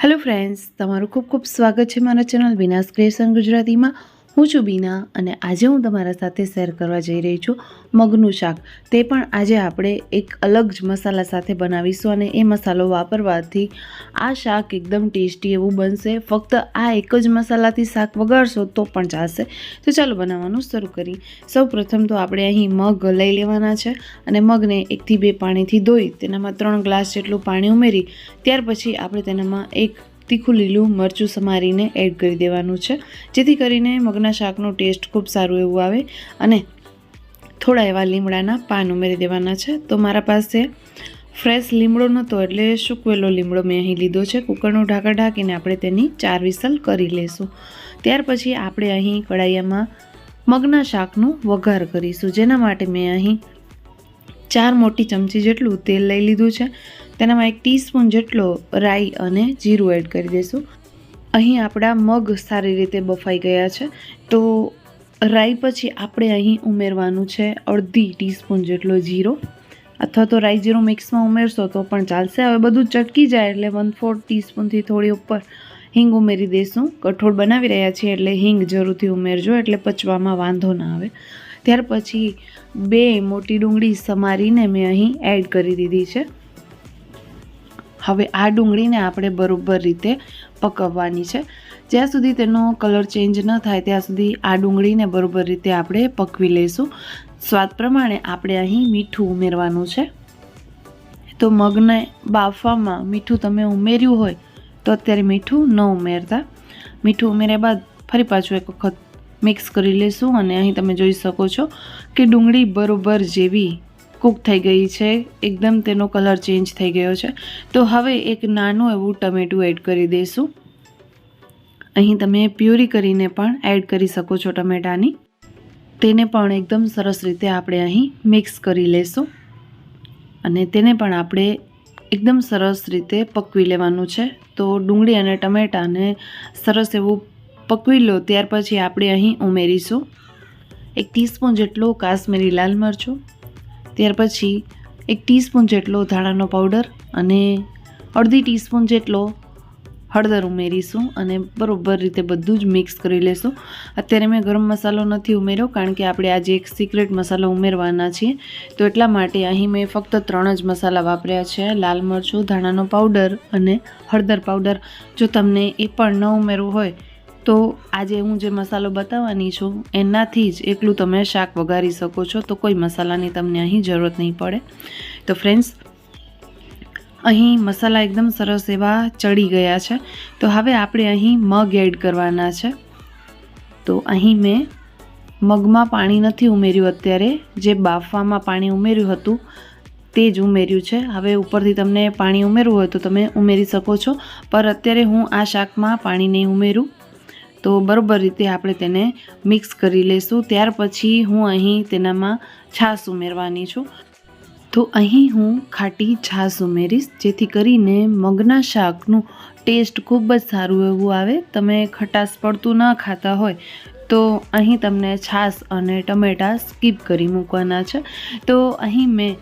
Hello friends તમારું ખૂબ ખૂબ સ્વાગત છે મારા ચેનલ વિનાશ ક્રિએશન ગુજરાતીમાં. હું છું બીના અને આજે હું તમારા સાથે શેર કરવા જઈ રહી છું મગનું શાક. તે પણ આજે આપણે એક અલગ જ મસાલા સાથે બનાવીશું અને એ મસાલો વાપરવાથી આ શાક એકદમ ટેસ્ટી એવું બનશે. ફક્ત આ એક જ મસાલાથી શાક વગાડશો તો પણ ચાલશે. તો ચાલો બનાવવાનું શરૂ કરી સૌ પ્રથમ તો આપણે અહીં મગ લઈ લેવાના છે અને મગને એકથી બે પાણીથી ધોઈ તેનામાં ત્રણ ગ્લાસ જેટલું પાણી ઉમેરી ત્યાર પછી આપણે તેનામાં એક તીખું લીલું મરચું સમારીને એડ કરી દેવાનું છે. જેથી કરીને મગના શાકનો ટેસ્ટ ખૂબ સારું એવું આવે અને થોડા એવા લીમડાના પાન ઉમેરી દેવાના છે. તો મારા પાસે ફ્રેશ લીમડો નહોતો એટલે સૂકવેલો લીમડો મેં અહીં લીધો છે. કુકરનું ઢાંકણ ઢાંકીને આપણે તેની ચાર વિસલ કરી લઈશું ત્યાર પછી આપણે અહીં કડાઈયામાં મગના શાકનું વઘાર કરીશું. જેના માટે મેં અહીં ચાર મોટી ચમચી જેટલું તેલ લઈ લીધું છે. તેનામાં એક ટીસ્પૂન જેટલો રાઈ અને જીરું એડ કરી દઈશું અહીં આપણા મગ સારી રીતે બફાઈ ગયા છે. તો રાઈ પછી આપણે અહીં ઉમેરવાનું છે અડધી ટીસ્પૂન જેટલો જીરો. અથવા તો રાઈ જીરો મિક્સમાં ઉમેરશો તો પણ ચાલશે. હવે બધું ચટકી જાય એટલે વન ફોર્થ ટીસ્પૂનથી થોડી ઉપર હિંગ ઉમેરી દઈશું કઠોળ બનાવી રહ્યા છીએ એટલે હિંગ જરૂરથી ઉમેરજો એટલે પચવામાં વાંધો ના આવે. ત્યાર પછી બે મોટી ડુંગળી સમારીને મેં અહીં એડ કરી દીધી છે. હવે આ ડુંગળીને આપણે બરોબર રીતે પકવવાની છે. જ્યાં સુધી તેનો કલર ચેન્જ ન થાય, ત્યાં સુધી આ ડુંગળીને બરોબર રીતે આપણે પકવી લઈશું. સ્વાદ પ્રમાણે આપણે અહીં મીઠું ઉમેરવાનું છે. તો મગને બાફવામાં મીઠું તમે ઉમેર્યું હોય, તો અત્યારે મીઠું ન ઉમેરતા. મીઠું ઉમેર્યા બાદ ફરી પાછું એક વખત મિક્સ કરી લઈશું અને અહીં તમે જોઈ શકો છો કે ડુંગળી બરોબર જેવી કૂક થઈ ગઈ છે. એકદમ તેનો કલર ચેન્જ થઈ ગયો છે. તો હવે એક નાનું એવું ટમેટું એડ કરી દઈશું અહીં તમે પ્યુરી કરીને પણ એડ કરી શકો છો ટમેટાની. તેને પણ એકદમ સરસ રીતે આપણે અહીં મિક્સ કરી લઈશું અને તેને પણ આપણે એકદમ સરસ રીતે પકવી લેવાનું છે. તો ડુંગળી અને ટમેટાને સરસ એવું પકવી લો, ત્યાર પછી આપણે અહીં ઉમેરીશું. એક ટીસ્પૂન જેટલો કાશ્મીરી લાલ મરચું, ત્યાર પછી એક ટીસ્પૂન જેટલો ધાણાનો પાવડર અને અડધી ટીસ્પૂન જેટલો હળદર ઉમેરીશું અને બરાબર રીતે બધું જ મિક્સ કરી લેશું. અત્યારે મેં ગરમ મસાલો નથી ઉમેર્યો કારણ કે આપણે આજે એક સિક્રેટ મસાલો ઉમેરવાના છીએ. તો એટલા માટે અહીં મેં ફક્ત ત્રણ જ મસાલા વાપર્યા છે. લાલ મરચું, ધાણાનો પાવડર અને હળદર પાવડર. જો તમને એ પણ ન ઉમેરવું હોય તો આજે હું જે મસાલો બતાવવાની છું, એનાથી જ એકલું તમે શાક વઘારી શકો છો, તો કોઈ મસાલાની તમને અહીં જરૂરત નહીં પડે. તો ફ્રેન્ડ્સ અહીં મસાલા એકદમ સરસ એવા ચડી ગયા છે. તો હવે આપણે અહીં મગ એડ કરવાના છે. તો અહીં મેં મગમાં પાણી નથી ઉમેર્યું અત્યારે, જે બાફવામાં પાણી ઉમેર્યું હતું, તે જ ઉમેર્યું છે. હવે ઉપરથી તમને પાણી ઉમેરવું હોય તો તમે ઉમેરી શકો છો, પર અત્યારે હું આ શાકમાં પાણી નહીં ઉમેરું. તો બરાબર રીતે આપણે તેને મિક્સ કરી લઈશું ત્યાર પછી હું અહીં તેનામાં છાશ ઉમેરવાની છું. તો અહીં હું ખાટી છાશ ઉમેરીશ, જેથી કરીને મગના શાકનું ટેસ્ટ ખૂબ જ સારું એવું આવે. તમે ખટાશ પડતું ન ખાતા હોય, તો અહીં તમને છાશ અને ટમેટાં સ્કીપ કરી મૂકવાના છે. તો અહીં મેં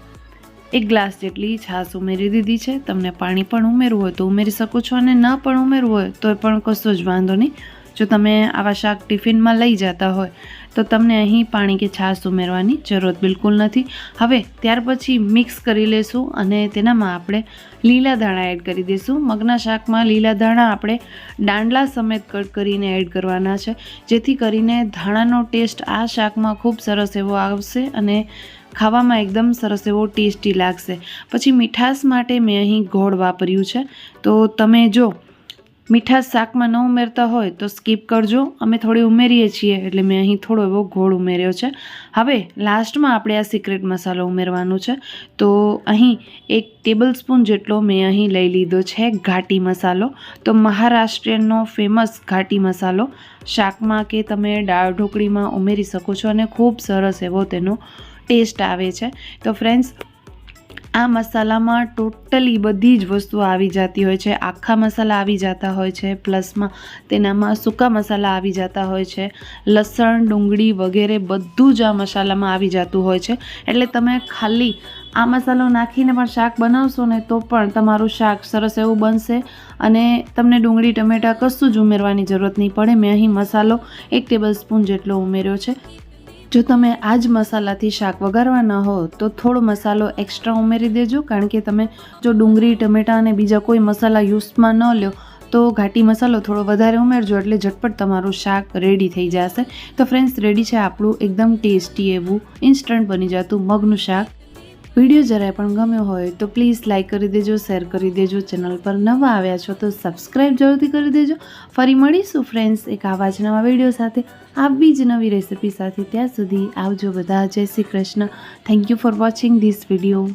એક ગ્લાસ જેટલી છાશ ઉમેરી દીધી છે. તમને પાણી પણ ઉમેરવું હોય તો ઉમેરી શકો છો અને ન પણ ઉમેરવું હોય તો પણ કશો જ વાંધો નહીં. જો તમે આવા શાક ટિફિનમાં લઈ જતા હોય, તો તમને અહીં પાણી કે છાશ ઉમેરવાની જરૂરત બિલકુલ નથી. હવે ત્યાર પછી મિક્સ કરી લેશું અને તેનામાં આપણે લીલા ધાણા એડ કરી દઈશું મગના શાકમાં લીલા ધાણા આપણે દાંડલા સમેત કટ કરીને એડ કરવાના છે, જેથી કરીને ધાણાનો ટેસ્ટ આ શાકમાં ખૂબ સરસ એવો આવશે અને ખાવામાં એકદમ સરસ એવો ટેસ્ટી લાગશે. પછી મીઠાશ માટે મેં અહીં ગોળ વાપર્યું છે. તો તમે જો મીઠાશ શાકમાં ન ઉમેરતા હોય તો સ્કીપ કરજો. અમે થોડી ઉમેરીએ છીએ એટલે મેં અહીં થોડો એવો ગોળ ઉમેર્યો છે. હવે લાસ્ટમાં આપણે આ સિક્રેટ મસાલો ઉમેરવાનું છે. તો અહીં એક ટેબલ સ્પૂન જેટલો મેં અહીં લઈ લીધો છે ઘાટી મસાલો. તો મહારાષ્ટ્રીયનનો ફેમસ ઘાટી મસાલો. શાકમાં કે તમે દાળ ઢોકળીમાં ઉમેરી શકો છો અને ખૂબ સરસ એવો તેનો ટેસ્ટ આવે છે. તો ફ્રેન્ડ્સ આ મસાલામાં ટોટલી બધી જ વસ્તુઓ આવી જતી હોય છે. આખા મસાલા આવી જતા હોય છે. પ્લસમાં તેનામાં સૂકા મસાલા આવી જતા હોય છે. લસણ, ડુંગળી વગેરે બધું જ આ મસાલામાં આવી જતું હોય છે. એટલે તમે ખાલી આ મસાલો નાખીને પણ શાક બનાવશો ને તો પણ તમારું શાક સરસ એવું બનશે અને તમને ડુંગળી, ટમેટાં કશું જ ઉમેરવાની જરૂરત નહીં પડે. મેં અહીં મસાલો એક ટેબલ સ્પૂન જેટલો ઉમેર્યો છે. જો તમે આ જ મસાલાથી શાક વઘારવાના હો, તો થોડો મસાલો એક્સ્ટ્રા ઉમેરી દેજો, કારણ કે તમે જો ડુંગળી, ટમેટાં અને બીજા કોઈ મસાલા યુઝમાં ન લ્યો, તો ઘાટી મસાલો થોડો વધારે ઉમેરજો, એટલે ઝટપટ તમારું શાક રેડી થઈ જશે. તો ફ્રેન્ડ્સ રેડી છે આપણું એકદમ ટેસ્ટી એવું ઇન્સ્ટન્ટ બની જતું મગનું શાક. વીડિયો જરાય પણ ગમ્યો હોય તો પ્લીઝ લાઇક કરી દેજો શેર કરી દેજો ચેનલ પર નવા આવ્યા છો તો સબસ્ક્રાઈબ જરૂરથી કરી દેજો. ફરી મળીશું ફ્રેન્ડ્સ એક આવા જ નવા વીડિયો સાથે. આવી જ નવી રેસિપી સાથે ત્યાં સુધી આવજો બધા. Jai Shri Krishna. Thank you for watching this video